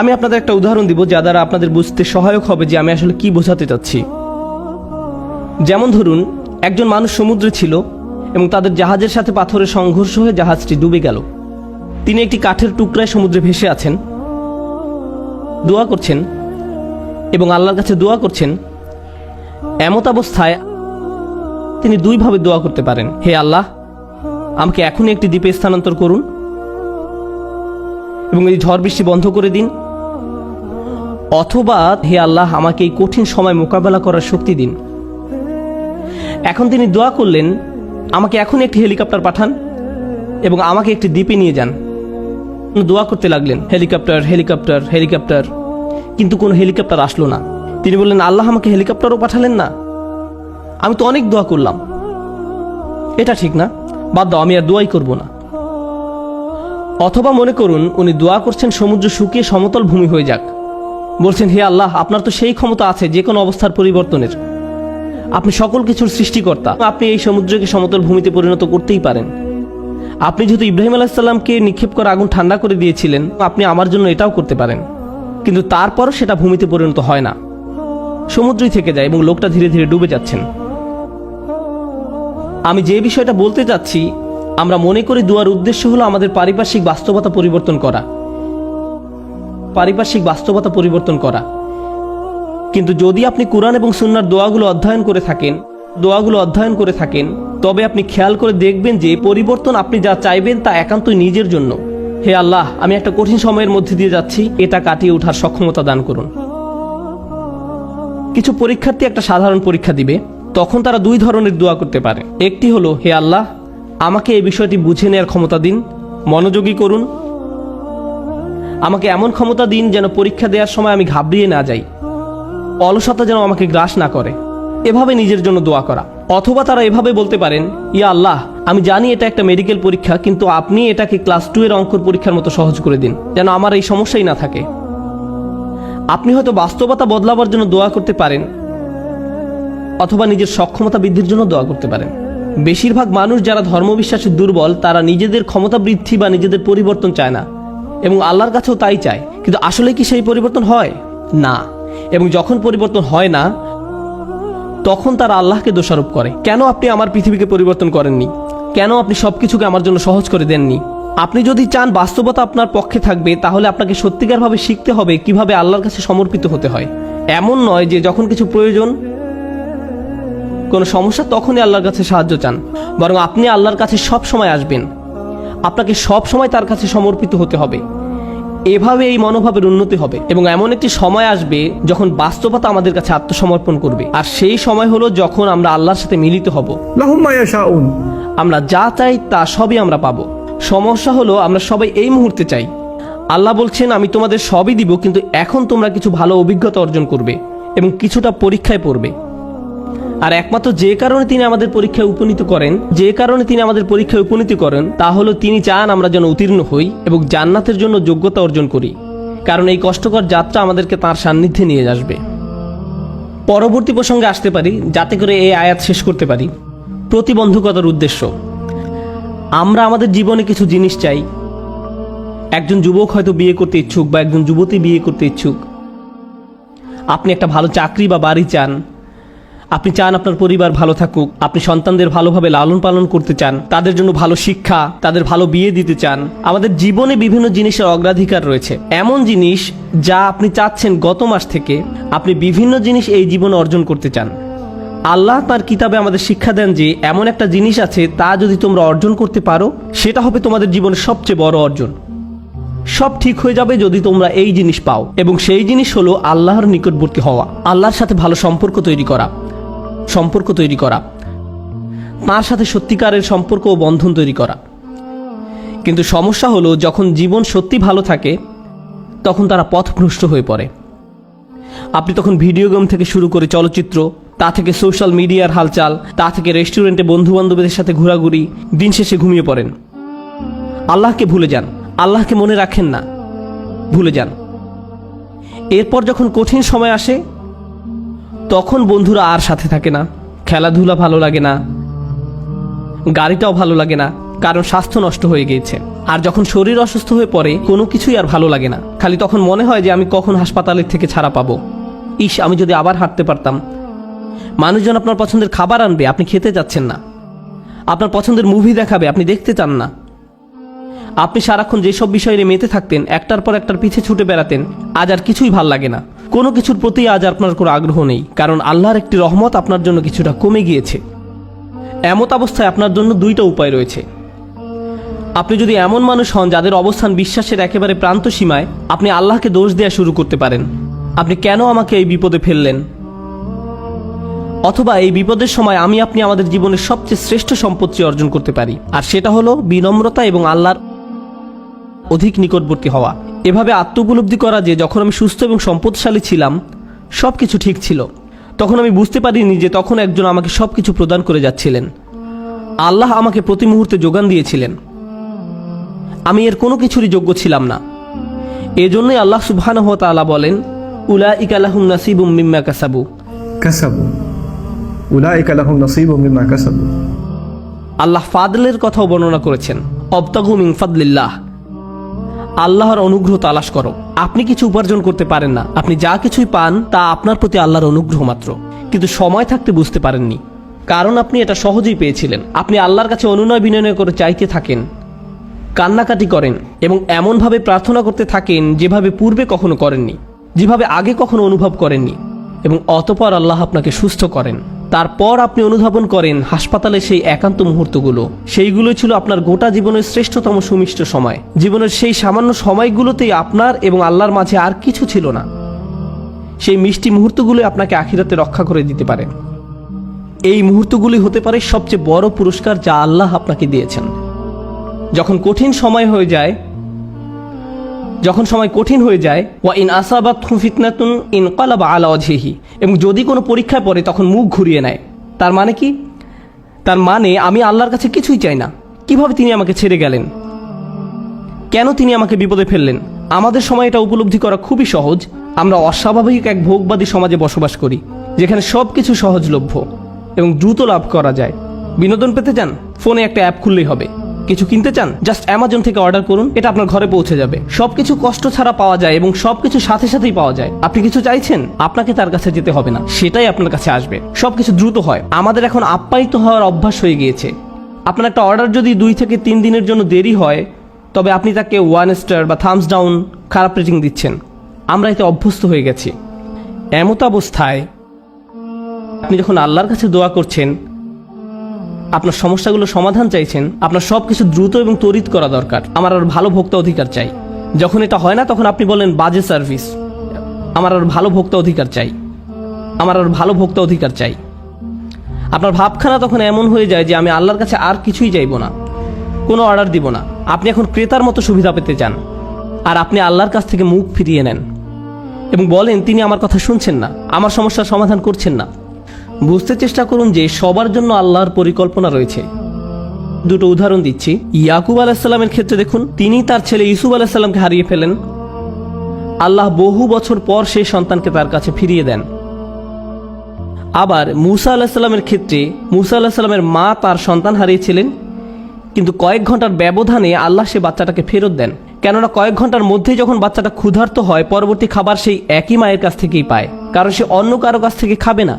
আমি আপনাদের একটা উদাহরণ দিব যা দ্বারা আপনাদের বুঝতে সহায়ক হবে যে আমি আসলে কি বোঝাতে চাচ্ছি। যেমন ধরুন, একজন মানুষ সমুদ্রে ছিল এবং তাদের জাহাজের সাথে পাথরের সংঘর্ষ হয়ে জাহাজটি ডুবে গেল। তিনি একটি কাঠের টুকরায় সমুদ্রে ভেসে আছেন। দোয়া করছেন এবং আল্লাহর কাছে দোয়া করছেন, এমত অবস্থায় তিনি দুইভাবে দোয়া করতে পারেন। হে আল্লাহ, আমাকে এখনই একটি দ্বীপে স্থানান্তর করুন এবং এই ঝড় বৃষ্টি বন্ধ করে দিন। অথবা হে আল্লাহ, আমাকে এই কঠিন সময় মোকাবেলা করার শক্তি দিন। এখন তিনি দোয়া করলেন, আমাকে এখন একটি হেলিকপ্টার পাঠান এবং আমাকে একটি দ্বীপে নিয়ে যান। দোয়া করতে লাগলেন, হেলিকপ্টার হেলিকপ্টার হেলিকপ্টার। কিন্তু কোনো হেলিকপ্টার আসলো না। তিনি বললেন, আল্লাহ আমাকে হেলিকপ্টারও পাঠালেন না। আমি তো অনেক দোয়া করলাম। এটা ঠিক না, বাদ দাও, আমি আর দোয়াই করব না। অথবা মনে করুন, উনি দোয়া করছেন সমুদ্র শুকিয়ে সমতল ভূমি হয়ে যাক। বলছেন, হে আল্লাহ, আপনার তো সেই ক্ষমতা আছে যে কোনো অবস্থার পরিবর্তনের। আপনি সকল কিছুর সৃষ্টিকর্তা। আপনি এই সমুদ্রকে সমতল ভূমিতে পরিণত করতেই পারেন। আপনি যেহেতু ইব্রাহিম আলাহিসাল্লামকে নিক্ষেপ করে আগুন ঠান্ডা করে দিয়েছিলেন, আপনি আমার জন্য এটাও করতে পারেন। কিন্তু তারপরও সেটা ভূমিতে পরিণত হয় না। সমুদ্রই থেকে যায় এবং লোকটা ধীরে ধীরে ডুবে যাচ্ছেন। আমি যে বিষয়টা বলতে চাচ্ছি আমরা মনে করি দুয়ার উদ্দেশ্য হলো আমাদের পারিপার্শ্বিক বাস্তবতা পরিবর্তন করা। পারিপার্শ্বিক বাস্তবতা পরিবর্তন করা। কিন্তু যদি আপনি কোরআন এবং সুন্নার দোয়াগুলো অধ্যয়ন করে থাকেন, দোয়াগুলো অধ্যয়ন করে থাকেন, তবে আপনি খেয়াল করে দেখবেন যে পরিবর্তন আপনি যা চাইবেন তা একান্তই নিজের জন্য। হে আল্লাহ, আমি একটা কঠিন সময়ের মধ্যে দিয়ে যাচ্ছি, এটা কাটিয়ে ওঠার সক্ষমতা দান করুন। কিছু পরীক্ষার্থী একটা সাধারণ পরীক্ষা দিবে, তখন তারা দুই ধরনের দোয়া করতে পারে। একটি হলো, হে আল্লাহ, আমাকে এই বিষয়টি বুঝে নেওয়ার ক্ষমতা দিন, মনোযোগী করুন আমাকে এমন ক্ষমতা দিন যেন পরীক্ষা দেওয়ার সময় আমি ঘাবড়িয়ে না যাই। অলসতা যেন আমাকে গ্রাস না করে। এভাবে নিজের জন্য দোয়া করা। অথবা তারা এভাবে বলতে পারেন, ইয়া আল্লাহ, আমি জানি এটা একটা মেডিকেল পরীক্ষা, কিন্তু আপনি এটাকে ক্লাস টু এর অঙ্কর পরীক্ষার মতো সহজ করে দিন, যেন আমার এই সমস্যাই না থাকে। আপনি হয়তো বাস্তবতা বদলাবার জন্য দোয়া করতে পারেন, অথবা নিজের সক্ষমতা বৃদ্ধির জন্য দোয়া করতে পারেন। বেশিরভাগ মানুষ যারা ধর্মবিশ্বাসে দুর্বল, তারা নিজেদের ক্ষমতা বৃদ্ধি বা নিজেদের পরিবর্তন চায় না। এবং আল্লাহর কাছেও তাই চায়। কিন্তু আসলে কি সেই পরিবর্তন হয়? না। এবং যখন পরিবর্তন হয় না, তখন তারা আল্লাহকে দোষারোপ করে। কেন আপনি আমার পৃথিবীকে পরিবর্তন করেননি? কেন আপনি সব কিছুকে আমার জন্য সহজ করে দেননি? আপনি যদি চান বাস্তবতা আপনার পক্ষে থাকবে, তাহলে আপনাকে সত্যিকারভাবে শিখতে হবে কীভাবে আল্লাহর কাছে সমর্পিত হতে হয়। এমন নয় যে যখন কিছু প্রয়োজন, কোনো সমস্যা, তখনই আল্লাহর কাছে সাহায্য চান। বরং আপনি আল্লাহর কাছে সব সময় আসবেন। আপনাকে সব সময় তার কাছে সমর্পিত হতে হবে। এভাবে এই মনোভাবের উন্নতি হবে এবং এমন একটি সময় আসবে যখন বাস্তবতা আমাদের কাছে আত্মসমর্পণ করবে। আর সেই সময় হলো যখন আমরা আল্লাহর সাথে মিলিত হব। আমরা যা চাই তা সবই আমরা পাবো। সমস্যা হলো আমরা সবাই এই মুহূর্তে চাই। আল্লাহ বলছেন আমি তোমাদের সবই দিব কিন্তু এখন তোমরা কিছু ভালো অভিজ্ঞতা অর্জন করবে এবং কিছুটা পরীক্ষায় পড়বে। আর একমাত্র যে কারণে তিনি আমাদের পরীক্ষায় উপনীত করেন, যে কারণে তিনি আমাদের পরীক্ষায় উপনীত করেন, তা হলো তিনি চান আমরা যেন উত্তীর্ণ হই এবং জান্নাতের জন্য যোগ্যতা অর্জন করি। কারণ এই কষ্টকর যাত্রা আমাদেরকে তার সান্নিধ্যে নিয়ে আসবে। পরবর্তী প্রসঙ্গে আসতে পারি, যাতে করে এই আয়াত শেষ করতে পারি। প্রতিবন্ধকতার উদ্দেশ্য। আমরা আমাদের জীবনে কিছু জিনিস চাই। একজন যুবক হয়তো বিয়ে করতে ইচ্ছুক বা একজন যুবতী বিয়ে করতে ইচ্ছুক। আপনি একটা ভালো চাকরি বা বাড়ি চান আপনি চান আপনার পরিবার ভালো থাকুক, আপনি সন্তানদের ভালোভাবে লালন পালন করতে চান, তাদের জন্য ভালো শিক্ষা, তাদের ভালো বিয়ে দিতে চান। আমাদের জীবনে বিভিন্ন জিনিসের অগ্রাধিকার রয়েছে। এমন জিনিস যা আপনি চাচ্ছেন গত মাস থেকে আপনি বিভিন্ন জিনিস এই জীবনে অর্জন করতে চান। আল্লাহ তার কিতাবে আমাদের শিক্ষা দেন যে এমন একটা জিনিস আছে তা যদি তোমরা অর্জন করতে পারো, সেটা হবে তোমাদের জীবনের সবচেয়ে বড় অর্জন। সব ঠিক হয়ে যাবে যদি তোমরা এই জিনিস পাও এবং সেই জিনিস হলো আল্লাহর নিকটবর্তী হওয়া, আল্লাহর সাথে ভালো সম্পর্ক তৈরি করা। সম্পর্ক তৈরি করা। তার সাথে সত্যিকারের সম্পর্ক ও বন্ধন তৈরি করা। কিন্তু সমস্যা হলো, যখন জীবন সত্যি ভালো থাকে, তখন তারা পথভ্রষ্ট হয়ে পড়ে। আপনি তখন ভিডিও গেম থেকে শুরু করে চলচ্চিত্র, তা থেকে সোশ্যাল মিডিয়ার হালচাল, তা থেকে রেস্টুরেন্টে বন্ধু বান্ধবদের সাথে ঘোরাঘুরি, দিন শেষে ঘুমিয়ে পড়েন। আল্লাহকে ভুলে যান। আল্লাহকে মনে রাখেন না। ভুলে যান। এরপর যখন কঠিন সময় আসে তখন বন্ধুরা আর সাথে থাকে না। খেলাধুলা ভালো লাগে না। গাড়িটাও ভালো লাগে না, কারণ স্বাস্থ্য নষ্ট হয়ে গিয়েছে। আর যখন শরীর অসুস্থ হয়ে পড়ে, কোনো কিছুই আর ভালো লাগে না। খালি তখন মনে হয় যে আমি কখন হাসপাতালের থেকে ছাড়া পাবো। ইস, আমি যদি আবার হাঁটতে পারতাম। মানুষজন আপনার পছন্দের খাবার আনবে, আপনি খেতে যাচ্ছেন না। আপনার পছন্দের মুভি দেখাবে, আপনি দেখতে চান না। আপনি সারাক্ষণ যেসব বিষয়ে মেতে থাকতেন, একটার পর একটার পিছে ছুটে বেড়াতেন, আজ আর কিছুই ভালো লাগে না। কোনো কিছুর প্রতি আজ আপনার কোনো আগ্রহ নেই, কারণ আল্লাহর একটি রহমত আপনার জন্য কিছুটা কমে গিয়েছে। এমত অবস্থায় আপনার জন্য দুইটা উপায় রয়েছে। আপনি যদি এমন মানুষ হন যাদের অবস্থান বিশ্বাসের একেবারে প্রান্ত সীমায়, আপনি আল্লাহকে দোষ দেওয়া শুরু করতে পারেন। আপনি কেন আমাকে এই বিপদে ফেললেন? অথবা এই বিপদের সময় আমি আপনি আমাদের জীবনের সবচেয়ে শ্রেষ্ঠ সম্পত্তি অর্জন করতে পারি, আর সেটা হলো বিনম্রতা এবং আল্লাহর অধিক নিকটবর্তী হওয়া। এভাবে আত্মোপলব্ধি করা যে যখন আমি সুস্থ এবং সম্পদশালী ছিলাম সব কিছু ঠিক ছিল। তখন আমি বুঝতে পারিনি যে তখন একজন আমাকে সব কিছু প্রদান করে যাচ্ছিলেন। আল্লাহ আমাকে প্রতি মুহূর্তে যোগান দিয়েছিলেন। আমি এর কোনো কিছুরই যোগ্য ছিলাম না। এজন্যই আল্লাহ সুবহানাহু ওয়া তাআলা বলেন উলা ইকালাহুম নাসিবুম মিম্মা কাসাবু। কাসাবু। উলাইকা লাহুম নসিবুম মিম্মা কাসাবু। আল্লাহ ফাদলের কথাও বর্ণনা করেছেন অবতাগু মিন ফাদলিল্লাহ। আল্লাহর অনুগ্রহ তালাশ করো। আপনি কিছু উপার্জন করতে পারেন না। আপনি যা কিছুই পান, তা আপনার প্রতি আল্লাহর অনুগ্রহ মাত্র। কিন্তু সময় থাকতে বুঝতে পারেননি। কারণ আপনি এটা সহজেই পেয়েছিলেন। আপনি আল্লাহর কাছে অনুনয় বিনয় করে চাইতে থাকেন, কান্নাকাটি করেন এবং এমনভাবে প্রার্থনা করতে থাকেন যেভাবে পূর্বে কখনো করেননি, যেভাবে আগে কখনো অনুভব করেননি এবং অতপর আল্লাহ আপনাকে সুস্থ করেন। তারপর আপনি অনুধাবন করেন হাসপাতালে সেই একান্ত মুহূর্তগুলো। সেইগুলো ছিল আপনার গোটা জীবনের শ্রেষ্ঠতম সুমিষ্ট সময়। জীবনের সেই সামান্য সময়গুলোতেই আপনার এবং আল্লাহর মাঝে আর কিছু ছিল না। সেই মিষ্টি মুহূর্তগুলো আপনাকে আখিরাতে রক্ষা করে দিতে পারে। এই মুহূর্তগুলি হতে পারে সবচেয়ে বড় পুরস্কার যা আল্লাহ আপনাকে দিয়েছেন। যখন কঠিন সময় হয়ে যায় যখন সময় কঠিন হয়ে যায়, ওয়া ইন আসাবাত ফিতনাতুন ইন কলাবা আলা অজহিহি এবং যদি কোনো পরীক্ষায় পড়ে তখন মুখ ঘুরিয়ে নেয়। তার মানে কি? তার মানে আমি আল্লাহর কাছে কিছুই চাই না। কীভাবে তিনি আমাকে ছেড়ে গেলেন? কেন তিনি আমাকে বিপদে ফেললেন? আমাদের সময় এটা উপলব্ধি করা খুবই সহজ। আমরা অস্বাভাবিক এক ভোগবাদী সমাজে বসবাস করি, যেখানে সব কিছু সহজলভ্য এবং দ্রুত লাভ করা যায়। বিনোদন পেতে চান? ফোনে একটা অ্যাপ খুললেই হবে। কিছু কিনতে চান জাস্ট অ্যামাজন থেকে অর্ডার করুন, এটা আপনার ঘরে পৌঁছে যাবে। সবকিছু কষ্ট ছাড়া পাওয়া যায় এবং সবকিছু সাথে সাথেই পাওয়া যায়। আপনি কিছু চাইছেন, আপনাকে তার কাছে যেতে হবে না, সেটাই আপনার কাছে আসবে। সবকিছু দ্রুত হয়। আমাদের এখন আপ্যায়িত হওয়ার অভ্যাস হয়ে গিয়েছে। আপনার একটা অর্ডার যদি দুই থেকে তিন দিনের জন্য দেরি হয়, তবে আপনি তাকে ওয়ান স্টার বা থামস ডাউন খারাপ রেটিং দিচ্ছেন। আমরা এতে অভ্যস্ত হয়ে গেছি। এমত অবস্থায় আপনি যখন আল্লাহর কাছে দোয়া করছেন আপনার সমস্যাগুলো সমাধান চাইছেন, আপনার সব কিছু দ্রুত এবং তড়িৎ করা দরকার। আমার আর ভালো ভোক্তা অধিকার চাই। যখন এটা হয় না, তখন আপনি বলেন বাজে সার্ভিস। আমার আর ভালো ভোক্তা অধিকার চাই। আমার আর ভালো ভোক্তা অধিকার চাই। আপনার ভাবখানা তখন এমন হয়ে যায় যে, আমি আল্লাহর কাছে আর কিছুই চাইব না। কোনো অর্ডার দিব না। আপনি এখন ক্রেতার মতো সুবিধা পেতে চান। আর আপনি আল্লাহর কাছ থেকে মুখ ফিরিয়ে নেন। এবং বলেন, তিনি আমার কথা শুনছেন না। আমার সমস্যার সমাধান করছেন না। বুঝতে চেষ্টা করুন যে সবার জন্য আল্লাহর পরিকল্পনা রয়েছে। দুটো উদাহরণ দিচ্ছি। ইয়াকুব আলাহিসাল্লামের ক্ষেত্রে দেখুন, তিনি তার ছেলে ইসুফ আলাহিসাল্লামকে হারিয়ে ফেলেন। আল্লাহ বহু বছর পর সেই সন্তানকে তার কাছে ফিরিয়ে দেন। আবার মুসা আলাহিসাল্লামের ক্ষেত্রে মুসা আলাহিসাল্লামের মা তার সন্তান হারিয়েছিলেন, কিন্তু কয়েক ঘণ্টার ব্যবধানে আল্লাহ সে বাচ্চাটাকে ফেরত দেন। কেননা কয়েক ঘণ্টার মধ্যেই যখন বাচ্চাটা ক্ষুধার্ত হয়, পরবর্তী খাবার সেই একই মায়ের কাছ থেকেই পায়, কারণ সে অন্য কারও কাছ থেকে খাবে না।